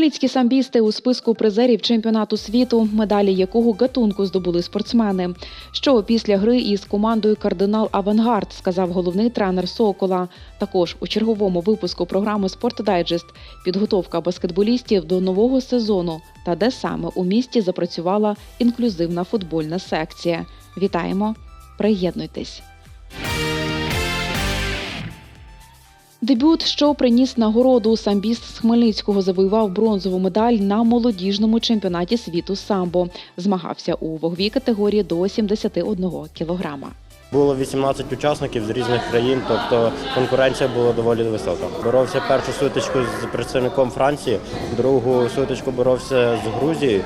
Хмельницькі самбісти у списку призерів чемпіонату світу, медалі якого гатунку здобули спортсмени. Що після гри із командою Кардинал Авангард сказав головний тренер Сокола. Також у черговому випуску програми Спортдайджест підготовка баскетболістів до нового сезону та де саме у місті запрацювала інклюзивна футбольна секція. Вітаємо! Приєднуйтесь! Дебют, що приніс нагороду самбіст з Хмельницького, завоював бронзову медаль на молодіжному чемпіонаті світу самбо. Змагався у ваговій категорії до 71 кілограма. Було 18 учасників з різних країн, тобто конкуренція була доволі висока. Боровся першу сутичку з представником Франції, другу сутичку боровся з Грузією,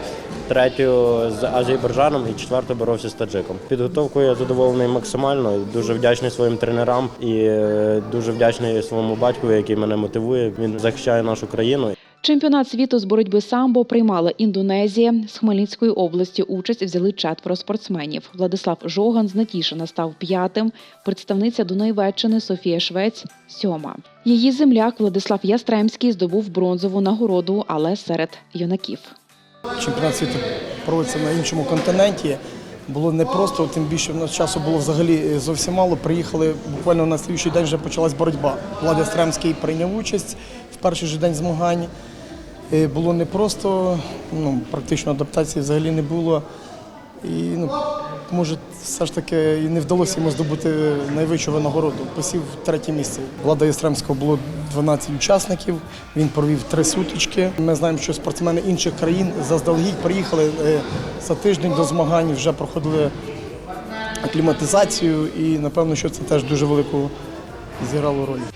третю з Азербайджаном і четверту боровся з таджиком. Підготовкою я задоволений максимально. Дуже вдячний своїм тренерам і е, дуже вдячний своєму батькові, який мене мотивує. Він захищає нашу країну. Чемпіонат світу з боротьби самбо приймала Індонезія. З Хмельницької області участь взяли четверо спортсменів. Владислав Жоган з Натішина став п'ятим. Представниця Донайвеччини Софія Швець сьома. Її земляк Владислав Ястремський здобув бронзову нагороду, але серед юнаків. Чемпіонат світу проводиться на іншому континенті. Було непросто, тим більше в нас часу було взагалі е, зовсім мало. Приїхали буквально на слідчий день вже почалась боротьба. Влада Стремський прийняв участь в перший же день змагань. Е, Було непросто, ну, практично адаптації взагалі не було. І ну, може, все ж таки і не вдалося йому здобути найвищу винагороду. Посів третє місце. Влада Єстремського було 12 учасників. Він провів три сутички. Ми знаємо, що спортсмени інших країн заздалегідь приїхали е, за тиждень до змагань, вже проходили акліматизацію, і напевно, що це теж дуже велику зіграло роль.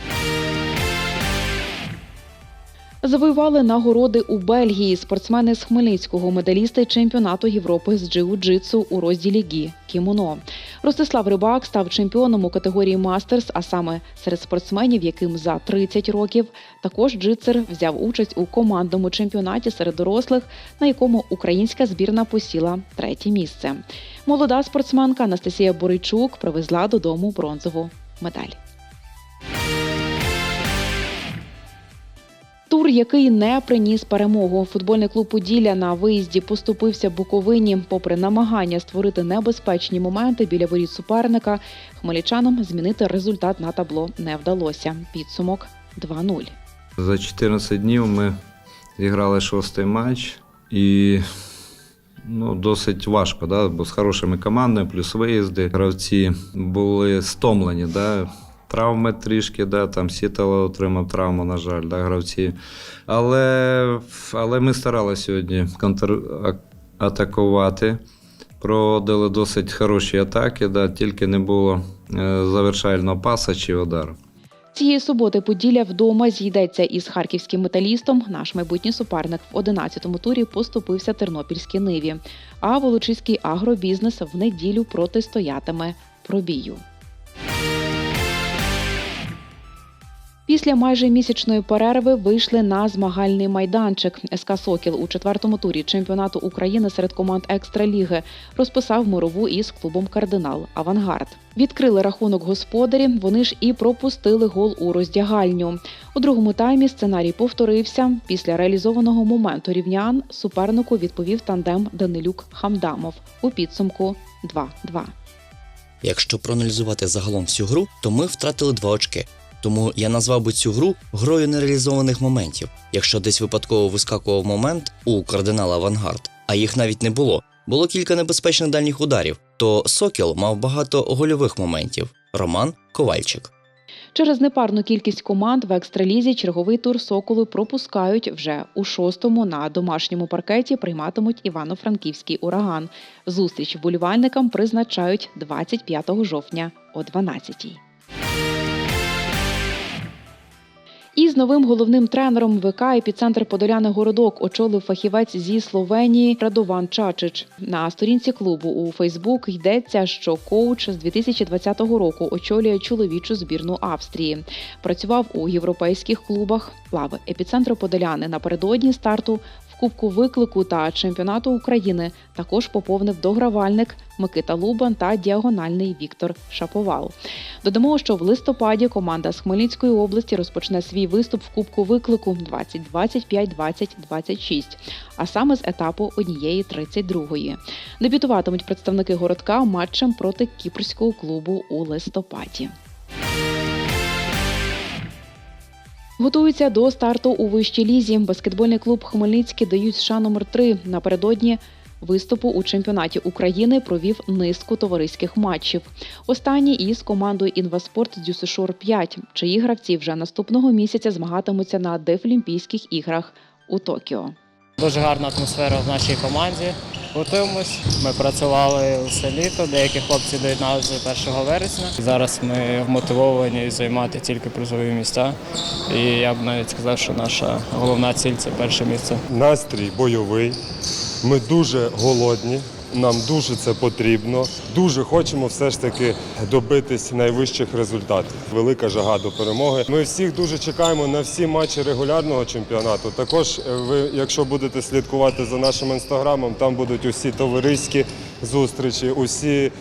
Завоювали нагороди у Бельгії спортсмени з Хмельницького, медалісти чемпіонату Європи з джиу-джитсу у розділі гі кімоно. Ростислав Рибак став чемпіоном у категорії мастерс, а саме серед спортсменів, яким за 30 років. Також джитсер взяв участь у командному чемпіонаті серед дорослих, на якому українська збірна посіла третє місце. Молода спортсменка Анастасія Боричук привезла додому бронзову медаль. Тур, який не приніс перемогу. Футбольний клуб Поділля на виїзді поступився Буковині. Попри намагання створити небезпечні моменти біля воріт суперника, хмельничанам змінити результат на табло не вдалося. Підсумок 2-0. За 14 днів ми зіграли шостий матч і ну, досить важко, да? бо з хорошими командами, плюс виїзди. Гравці були стомлені. Да? Травми трішки, да? там Сітало отримав травму, на жаль, да, гравці. Але, але ми старалися сьогодні контратакувати. Проводили досить хороші атаки, да? тільки не було е, завершального паса чи удару. Цієї суботи Поділля вдома зійдеться із харківським металістом. Наш майбутній суперник в 11-му турі поступився Тернопільській ниві. А Волочиський агробізнес в неділю протистоятиме пробію. Після майже місячної перерви вийшли на змагальний майданчик. СК Сокіл у четвертому турі чемпіонату України серед команд Екстраліги розписав мирову із клубом Кардинал Авангард. Відкрили рахунок господарі. Вони ж і пропустили гол у роздягальню. У другому таймі сценарій повторився. Після реалізованого моменту рівнян супернику відповів тандем Данилюк Хамдамов у підсумку 2-2. Якщо проаналізувати загалом всю гру, то ми втратили два очки. Тому я назвав би цю гру грою нереалізованих моментів. Якщо десь випадково вискакував момент у кардинала Авангард, а їх навіть не було. Було кілька небезпечних дальніх ударів, то Сокіл мав багато гольових моментів. Роман Ковальчик. Через непарну кількість команд в екстралізі черговий тур Соколу пропускають вже у шостому на домашньому паркеті прийматимуть Івано-Франківський ураган. Зустріч вболівальникам призначають 25 жовтня о 12-й. І з новим головним тренером ВК епіцентр Подоляни Городок очолив фахівець зі Словенії Радован Чачич. На сторінці клубу у Фейсбук йдеться, що коуч з 2020 року очолює чоловічу збірну Австрії. Працював у європейських клубах лави епіцентру Подоляни напередодні старту Кубку виклику та чемпіонату України також поповнив догравальник Микита Лубан та діагональний Віктор Шаповал. Додамо, що в листопаді команда з Хмельницької області розпочне свій виступ в Кубку виклику 2025-2026, а саме з етапу однієї 32-ї. Дебютуватимуть представники городка матчем проти кіпрського клубу у листопаді. Готуються до старту у вищій лізі. Баскетбольний клуб Хмельницький дають США номер 3 напередодні. Виступу у чемпіонаті України провів низку товариських матчів. Останній із командою Інваспорт Дюсешор 5 чиї гравці вже наступного місяця змагатимуться на Дефлімпійських іграх у Токіо. Дуже гарна атмосфера в нашій команді. Готуємось. Ми працювали все літо, деякі хлопці доєдналися 1 вересня. Зараз ми вмотивовані займати тільки призові місця. І я б навіть сказав, що наша головна ціль це перше місце. Настрій бойовий. Ми дуже голодні. Нам дуже це потрібно. Дуже хочемо все ж таки добитись найвищих результатів. Велика жага до перемоги. Ми всіх дуже чекаємо на всі матчі регулярного чемпіонату. Також е, ви, якщо будете слідкувати за нашим інстаграмом, там будуть усі товариські зустрічі, усі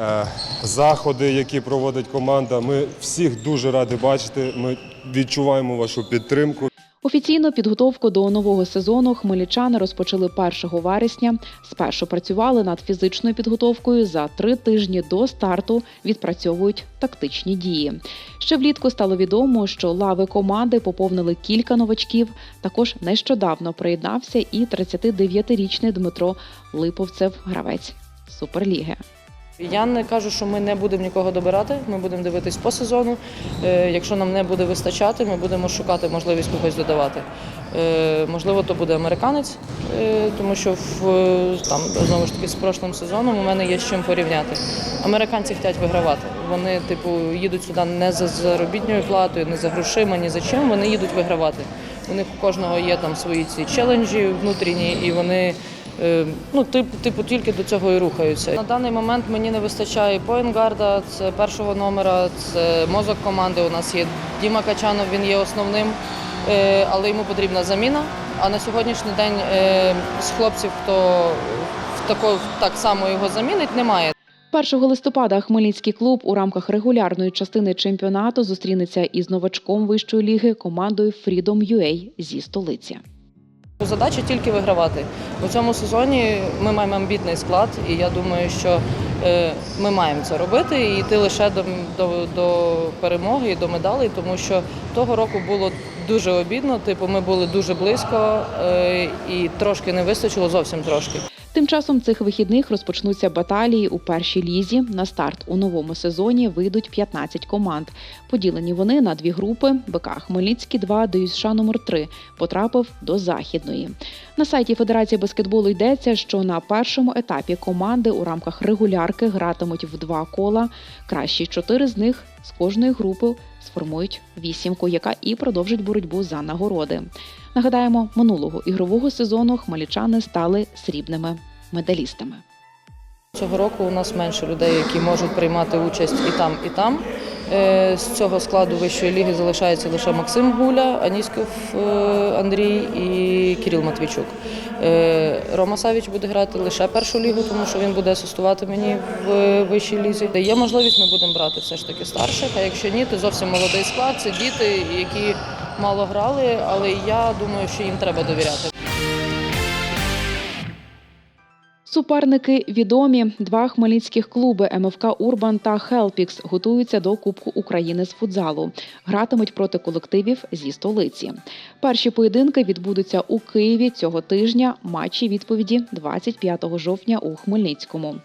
е, заходи, які проводить команда. Ми всіх дуже раді бачити. Ми відчуваємо вашу підтримку. Офіційно підготовку до нового сезону хмельничани розпочали 1 вересня. Спершу працювали над фізичною підготовкою. За три тижні до старту відпрацьовують тактичні дії. Ще влітку стало відомо, що лави команди поповнили кілька новачків. Також нещодавно приєднався і 39-річний Дмитро Липовцев, гравець Суперліги. Я не кажу, що ми не будемо нікого добирати. Ми будемо дивитись по сезону. Е, Якщо нам не буде вистачати, ми будемо шукати можливість когось додавати. Е, Можливо, то буде американець, е, тому що в там знову ж таки з прошлим сезоном у мене є з чим порівняти. Американці хочуть вигравати. Вони, типу, їдуть сюди не за заробітною платою, не за грошима, ні за чим. Вони їдуть вигравати. У них у кожного є там свої ці челенджі внутрішні, і вони Ну, типу, типу, тільки до цього і рухаються. На даний момент мені не вистачає поінгарда, це першого номера, це мозок команди. У нас є Діма Качанов, він є основним, е, але йому потрібна заміна. А на сьогоднішній день е, з хлопців, хто тако, так само його замінить, немає. 1 листопада Хмельницький клуб у рамках регулярної частини чемпіонату зустрінеться із новачком вищої ліги командою Freedom UA зі столиці. Задача тільки вигравати. У цьому сезоні ми маємо амбітний склад, і я думаю, що е, ми маємо це робити і йти лише до, до, до перемоги і до медалей, тому що того року було дуже обідно. Типу, ми були дуже близько е, і трошки не вистачило, зовсім трошки. Тим часом цих вихідних розпочнуться баталії у першій лізі. На старт у новому сезоні вийдуть 15 команд. Поділені вони на дві групи. БК Хмельницький 2 ДЮСШ номер 3 потрапив до західної. На сайті Федерації баскетболу йдеться, що на першому етапі команди у рамках регулярки гратимуть в два кола. Кращі чотири з них з кожної групи сформують вісімку, яка і продовжить боротьбу за нагороди. Нагадаємо, минулого ігрового сезону хмельничани стали срібними медалістами. Цього року у нас менше людей, які можуть приймати участь і там, і там. Е, З цього складу вищої ліги залишається лише Максим Гуля, Аніськов е, Андрій і Кирил Матвійчук. Е, Рома Савіч буде грати лише першу лігу, тому що він буде асистувати мені в вищій лізі. Є можливість, ми будемо брати все ж таки старших. А якщо ні, то зовсім молодий склад. Це діти, які мало грали, але я думаю, що їм треба довіряти. Суперники відомі. Два хмельницьких клуби МФК Урбан та Хелпікс готуються до Кубку України з футзалу. Гратимуть проти колективів зі столиці. Перші поєдинки відбудуться у Києві цього тижня. Матчі відповіді 25 жовтня у Хмельницькому.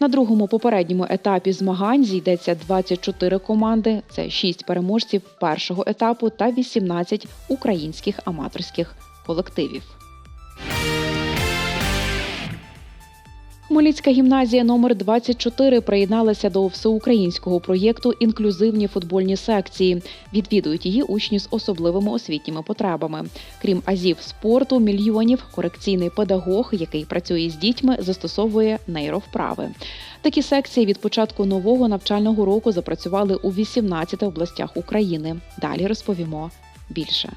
На другому попередньому етапі змагань зійдеться 24 команди. Це 6 переможців першого етапу та 18 українських аматорських колективів. Хмельницька гімназія номер 24 приєдналася до всеукраїнського проєкту Інклюзивні футбольні секції. Відвідують її учні з особливими освітніми потребами. Крім азів спорту, мільйонів, корекційний педагог, який працює з дітьми, застосовує нейровправи. Такі секції від початку нового навчального року запрацювали у 18 областях України. Далі розповімо більше.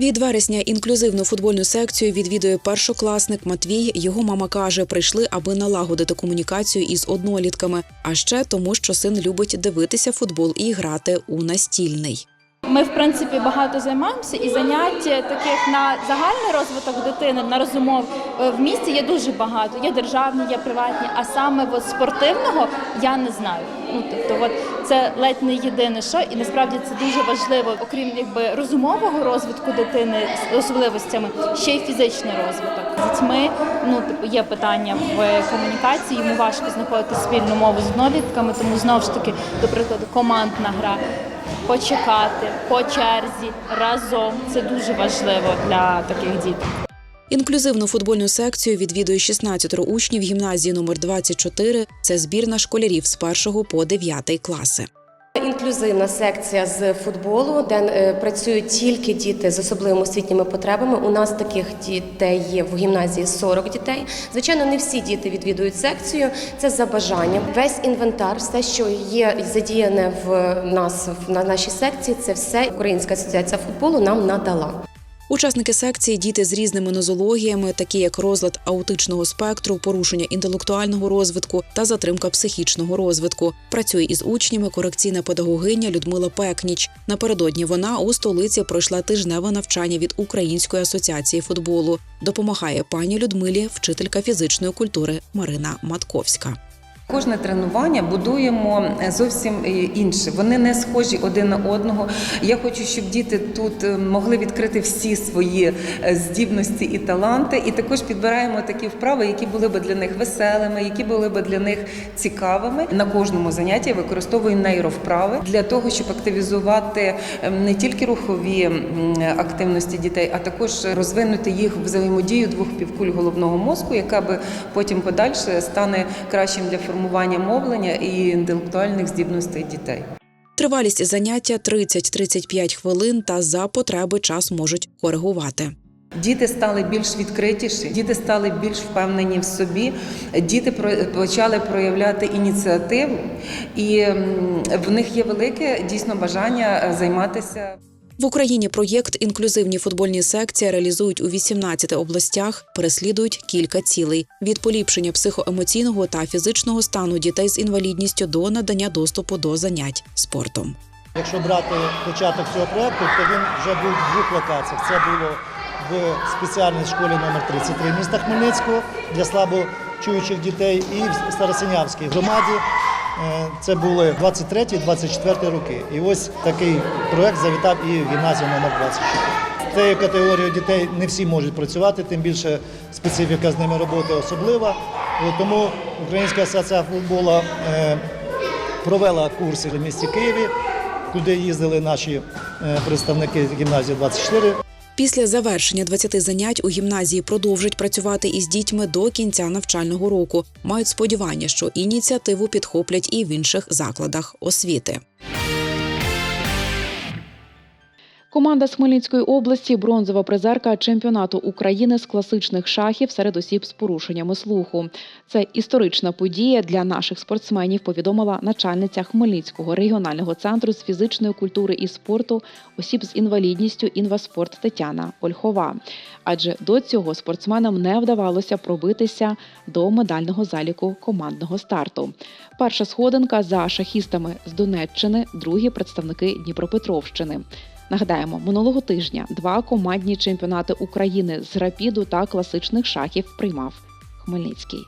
Від вересня інклюзивну футбольну секцію відвідує першокласник Матвій. Його мама каже, прийшли, аби налагодити комунікацію із однолітками, а ще тому, що син любить дивитися футбол і грати у настільний. Ми, в принципі, багато займаємося, і занять таких на загальний розвиток дитини, на розумов е, в місті є дуже багато. Є державні, є приватні, а саме от спортивного я не знаю. Ну тобто, от це ледь не єдине, що і насправді це дуже важливо, окрім якби розумового розвитку дитини з особливостями, ще й фізичний розвиток. З дітьми ну типу є питання в комунікації. Йому важко знаходити спільну мову з однолітками, тому знову ж таки, до прикладу, командна гра почекати по черзі разом. Це дуже важливо для таких дітей. Інклюзивну футбольну секцію відвідує 16 учнів гімназії номер 24 Це збірна школярів з 1 по 9 класи. Інклюзивна секція з футболу, де е, працюють тільки діти з особливими освітніми потребами. У нас таких дітей є в гімназії 40 дітей. Звичайно, не всі діти відвідують секцію. Це за бажанням. Весь інвентар, все, що є задіяне в нас в нашій секції, це все Українська асоціація футболу нам надала. Учасники секції діти з різними нозологіями, такі як розлад аутичного спектру, порушення інтелектуального розвитку та затримка психічного розвитку. Працює із учнями корекційна педагогиня Людмила Пекніч. Напередодні вона у столиці пройшла тижневе навчання від Української асоціації футболу. Допомагає пані Людмилі, вчителька фізичної культури Марина Матковська. Кожне тренування будуємо е, зовсім е, інше. Вони не схожі один на одного. Я хочу, щоб діти тут е, могли відкрити всі свої здібності і таланти. І також підбираємо такі вправи, які були б для них веселими, які були б для них цікавими. На кожному занятті використовуємо нейровправи для того, щоб активізувати не тільки рухові активності дітей, а також розвинути їх взаємодію двох півкуль головного мозку, яка би потім подальше стане кращим для формування мовлення і інтелектуальних здібностей дітей. Тривалість заняття 30-35 хвилин та за потреби час можуть коригувати. Діти стали більш відкритіші, діти стали більш впевнені в собі. Діти почали проявляти ініціативу, і в них є велике дійсно бажання е, займатися. В Україні проєкт інклюзивні футбольні секції реалізують у 18 областях, переслідують кілька цілей: від поліпшення психоемоційного та фізичного стану дітей з інвалідністю до надання доступу до занять спортом. Якщо брати початок цього проекту, то він вже був в двох локаціях. Це було в спеціальній школі номер 33 міста Хмельницького для слабочуючих дітей і в Старосинявській громаді. Е, Це були 23-24 роки. І ось такий проект завітав і в гімназію номер 24. Цією категорією дітей не всі можуть працювати, тим більше специфіка з ними роботи особлива. Тому Українська асоціація футболу е, провела курси в місті Києві, куди їздили наші е, представники гімназії 24. Після завершення 20 занять у гімназії продовжать працювати із дітьми до кінця навчального року. Мають сподівання, що ініціативу підхоплять і в інших закладах освіти. Команда з Хмельницької області бронзова призерка чемпіонату України з класичних шахів серед осіб з порушеннями слуху. Це історична подія для наших спортсменів. Повідомила начальниця Хмельницького регіонального центру з фізичної культури і спорту осіб з інвалідністю інваспорт Тетяна Ольхова. Адже до цього спортсменам не вдавалося пробитися до медального заліку командного старту. Перша сходинка за шахістами з Донеччини, другі представники Дніпропетровщини. Нагадаємо, минулого тижня два командні чемпіонати України з рапіду та класичних шахів приймав Хмельницький.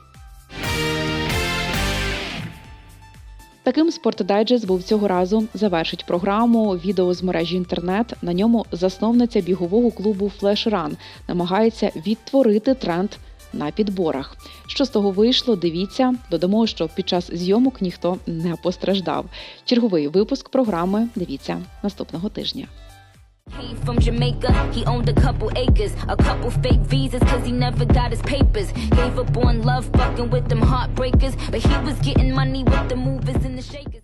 Таким спортдайджест був цього разу. Завершить програму відео з мережі інтернет. На ньому засновниця бігового клубу Run намагається відтворити тренд на підборах. Що з того вийшло? Дивіться. Додамо, що під час зйомок ніхто не постраждав. Черговий випуск програми дивіться наступного тижня. He from Jamaica, he owned a couple acres, a couple fake visas, cause he never got his papers. Gave up on love, fucking with them heartbreakers, but he was getting money with the movers and the shakers.